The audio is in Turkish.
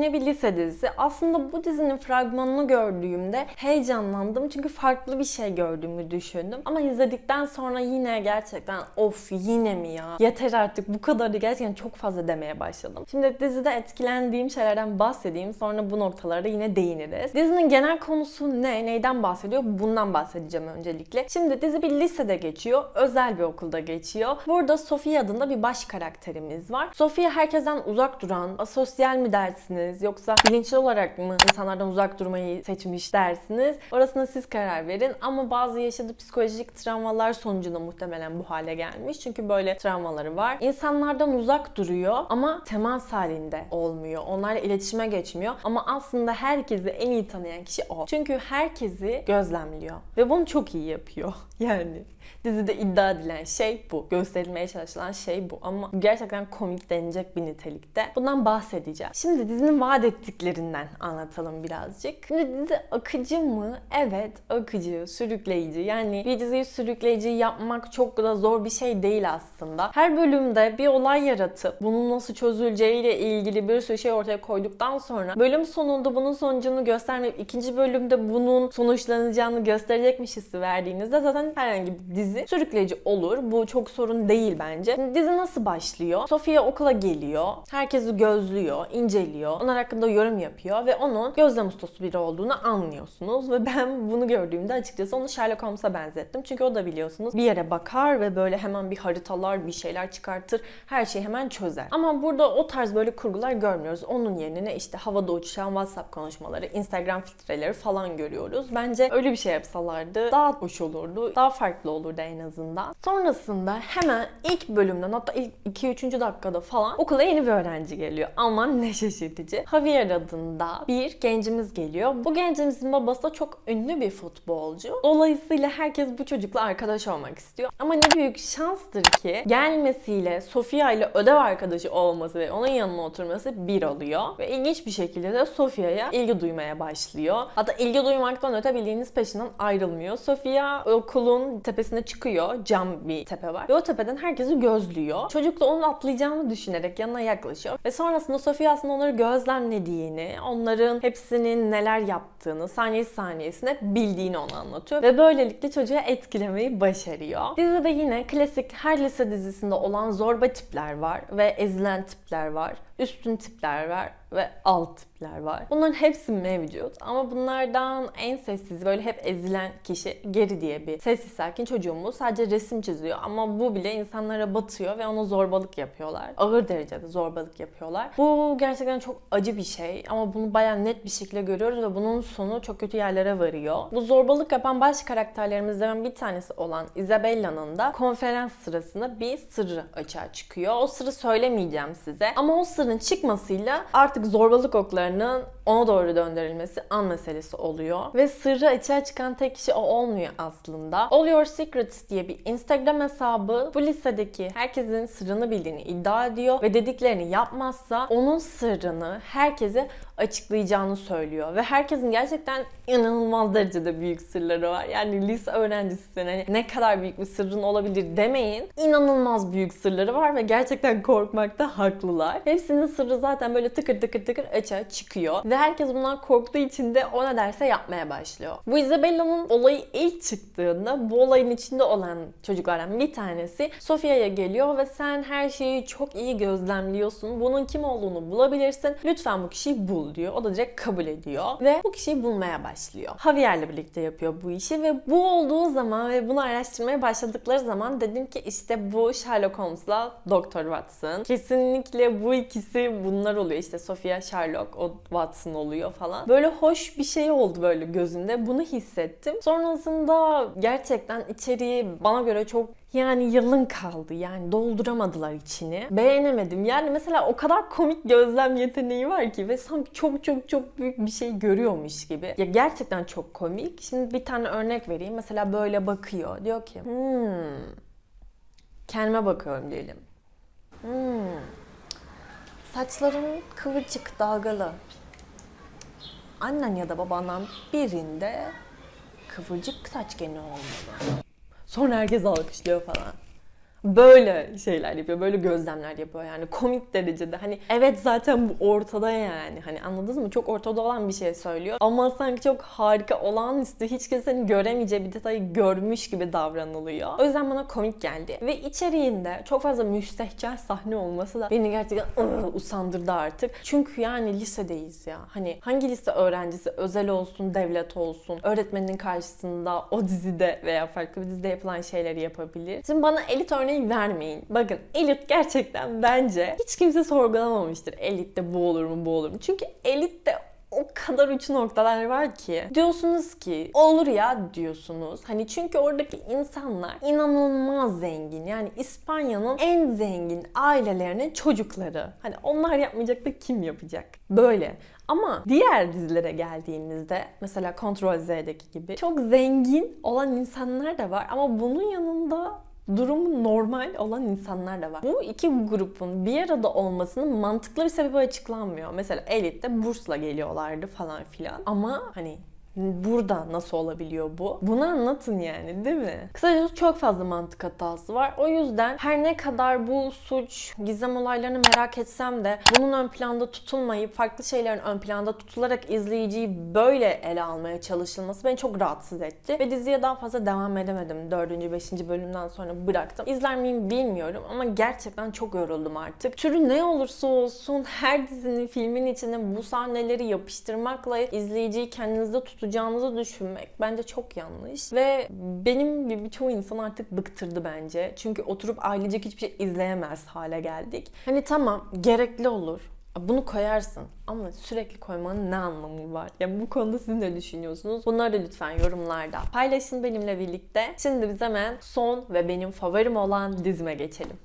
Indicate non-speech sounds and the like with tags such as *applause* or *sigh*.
yine bir lise dizisi. Aslında bu dizinin fragmanını gördüğümde heyecanlandım. Çünkü farklı bir şey gördüğümü düşündüm. Ama izledikten sonra yine gerçekten of yine mi ya? Yeter artık bu kadarı gerçekten çok fazla demeye başladım. Şimdi dizide etkilendiğim şeylerden bahsedeyim. Sonra bu noktalara yine değiniriz. Dizinin genel konusu ne? Neyden bahsediyor? Bundan bahsedeceğim öncelikle. Şimdi dizi bir lisede geçiyor. Özel bir okulda geçiyor. Burada Sofia adında bir baş karakterimiz var. Sofia herkesten uzak duran, asosyal mi dersiniz yoksa bilinçli olarak mı insanlardan uzak durmayı seçmiş dersiniz? Orasına siz karar verin ama bazı yaşadığı psikolojik travmalar sonucunda muhtemelen bu hale gelmiş. Çünkü böyle travmaları var. İnsanlardan uzak duruyor ama temas halinde olmuyor. Onlarla iletişime geçmiyor ama aslında herkesi en iyi tanıyan kişi o. Çünkü herkesi gözlemliyor ve bunu çok iyi yapıyor. *laughs* Yani dizide iddia edilen şey bu. Gösterilmeye çalışılan şey bu. Ama gerçekten komik denilecek bir nitelikte. Bundan bahsedeceğim. Şimdi dizinin vaat ettiklerinden anlatalım birazcık. Şimdi dizi akıcı mı? Evet akıcı, sürükleyici. Yani bir diziyi sürükleyici yapmak çok da zor bir şey değil aslında. Her bölümde bir olay yaratıp bunun nasıl çözüleceğiyle ilgili bir sürü şey ortaya koyduktan sonra bölüm sonunda bunun sonucunu göstermeyip ikinci bölümde bunun sonuçlanacağını gösterecekmiş hissi verdiğinizde zaten herhangi bir dizi sürükleyici olur. Bu çok sorun değil bence. Şimdi dizi nasıl başlıyor? Sofia okula geliyor. Herkesi gözlüyor, inceliyor. Onlar hakkında yorum yapıyor ve onun gözlem ustası biri olduğunu anlıyorsunuz. Ve ben bunu gördüğümde açıkçası onu Sherlock Holmes'a benzettim. Çünkü o da biliyorsunuz bir yere bakar ve böyle hemen bir haritalar, bir şeyler çıkartır. Her şeyi hemen çözer. Ama burada o tarz böyle kurgular görmüyoruz. Onun yerine işte havada uçuşan WhatsApp konuşmaları, Instagram filtreleri falan görüyoruz. Bence öyle bir şey yapsalardı daha hoş olurdu. Daha farklı olurdu en azından. Sonrasında hemen ilk bölümden hatta ilk 2-3. dakikada falan okula yeni bir öğrenci geliyor. Aman ne şaşırtıcı. Javier adında bir gencimiz geliyor. Bu gencimizin babası da çok ünlü bir futbolcu. Dolayısıyla herkes bu çocukla arkadaş olmak istiyor. Ama ne büyük şanstır ki gelmesiyle Sofia ile ödev arkadaşı olması ve onun yanına oturması bir oluyor. Ve ilginç bir şekilde de Sofia'ya ilgi duymaya başlıyor. Hatta ilgi duymaktan öte bildiğiniz peşinden ayrılmıyor. Sofia okulun tepesine çıkıyor. Cam bir tepe var. Ve o tepeden herkesi gözlüyor. Çocuk da onun atlayacağını düşünerek yanına yaklaşıyor. Ve sonrasında Sofia aslında onları gözlemlediğini, onların hepsinin neler yaptığını, saniye saniyesine bildiğini ona anlatıyor. Ve böylelikle çocuğa etkilemeyi başarıyor. Dizide yine klasik her lise dizisinde olan zorba tipler var ve ezilen tipler var. Üstün tipler var ve alt tipler var. Bunların hepsi mevcut ama bunlardan en sessiz böyle hep ezilen kişi Geri diye bir sessiz sakin çocuğumuz sadece resim çiziyor ama bu bile insanlara batıyor ve ona zorbalık yapıyorlar. Ağır derecede zorbalık yapıyorlar. Bu gerçekten çok acı bir şey ama bunu bayağı net bir şekilde görüyoruz ve bunun sonu çok kötü yerlere varıyor. Bu zorbalık yapan baş karakterlerimizden bir tanesi olan Isabella'nın da konferans sırasında bir sırrı açığa çıkıyor. O sırrı söylemeyeceğim size ama o sırrın çıkmasıyla artık zorbalık oklarının ona doğru döndürülmesi an meselesi oluyor. Ve sırrı açığa çıkan tek kişi o olmuyor aslında. All Your Secrets diye bir Instagram hesabı bu lisedeki herkesin sırrını bildiğini iddia ediyor ve dediklerini yapmazsa onun sırrını herkese açıklayacağını söylüyor. Ve herkesin gerçekten inanılmaz derecede büyük sırları var. Yani lise öğrencisi hani ne kadar büyük bir sırrın olabilir demeyin. İnanılmaz büyük sırları var ve gerçekten korkmakta haklılar. Hepsinin sırrı zaten böyle tıkır tıkır tıkır açığa çıkıyor. Ve herkes bundan korktuğu için de o ne derse yapmaya başlıyor. Bu Isabella'nın olayı ilk çıktığında bu olayın içinde olan çocuklardan bir tanesi Sofia'ya geliyor ve sen her şeyi çok iyi gözlemliyorsun. Bunun kim olduğunu bulabilirsin. Lütfen bu kişiyi bul diyor. O da direkt kabul ediyor. Ve bu kişiyi bulmaya başlıyor. Javier'le birlikte yapıyor bu işi ve bu olduğu zaman ve bunu araştırmaya başladıkları zaman dedim ki işte bu Sherlock Holmes'la Dr. Watson. Kesinlikle bu ikisi bunlar oluyor. İşte Sofia Sherlock, o Watson oluyor falan. Böyle hoş bir şey oldu böyle gözümde. Bunu hissettim. Sonrasında gerçekten içeriği bana göre çok yani yılın kaldı yani dolduramadılar içini. Beğenemedim. Yani mesela o kadar komik gözlem yeteneği var ki ve sanki çok çok çok büyük bir şey görüyormuş gibi. Ya gerçekten çok komik. Şimdi bir tane örnek vereyim. Mesela böyle bakıyor. Diyor ki hmm, kendime bakıyorum diyelim. Hmm, saçların kıvırcık dalgalı. Annen ya da babandan birinde kıvırcık saç geni olmalı. Sonra herkes alkışlıyor falan. Böyle şeyler yapıyor. Böyle gözlemler yapıyor yani komik derecede. Hani evet zaten bu ortada yani. Hani anladınız mı? Çok ortada olan bir şey söylüyor. Ama sanki çok harika olağanüstü hiç kimsenin göremeyeceği bir detayı görmüş gibi davranılıyor. O yüzden bana komik geldi. Ve içeriğinde çok fazla müstehcen sahne olması da beni gerçekten usandırdı artık. Çünkü yani lisedeyiz ya. Hani hangi lise öğrencisi özel olsun, devlet olsun, öğretmenin karşısında o dizide veya farklı bir dizide yapılan şeyleri yapabilir. Şimdi bana elit örneği vermeyin. Bakın elit gerçekten bence hiç kimse sorgulamamıştır. Elitte bu olur mu bu olur mu? Çünkü elitte o kadar uç noktalar var ki. Diyorsunuz ki olur ya diyorsunuz. Hani çünkü oradaki insanlar inanılmaz zengin. Yani İspanya'nın en zengin ailelerinin çocukları. Hani onlar yapmayacak da kim yapacak? Böyle. Ama diğer dizilere geldiğimizde mesela Kontrol Z'deki gibi çok zengin olan insanlar da var ama bunun yanında durumu normal olan insanlar da var. Bu iki grupun bir arada olmasının mantıklı bir sebebi açıklanmıyor. Mesela elitte bursla geliyorlardı falan filan. Ama hani Burada nasıl olabiliyor bu? Bunu anlatın yani değil mi? Kısacası çok fazla mantık hatası var. O yüzden her ne kadar bu suç, gizem olaylarını merak etsem de bunun ön planda tutulmayıp farklı şeylerin ön planda tutularak izleyiciyi böyle ele almaya çalışılması beni çok rahatsız etti. Ve diziye daha fazla devam edemedim. 4. 5. bölümden sonra bıraktım. İzler miyim bilmiyorum ama gerçekten çok yoruldum artık. Türü ne olursa olsun her dizinin filmin içine bu sahneleri yapıştırmakla izleyiciyi kendinizde tutacağınızı düşünmek bence çok yanlış. Ve benim gibi birçok insan artık bıktırdı bence. Çünkü oturup ailecek hiçbir şey izleyemez hale geldik. Hani tamam gerekli olur. Bunu koyarsın ama sürekli koymanın ne anlamı var? Yani bu konuda siz ne düşünüyorsunuz? Bunları da lütfen yorumlarda paylaşın benimle birlikte. Şimdi biz hemen son ve benim favorim olan dizime geçelim.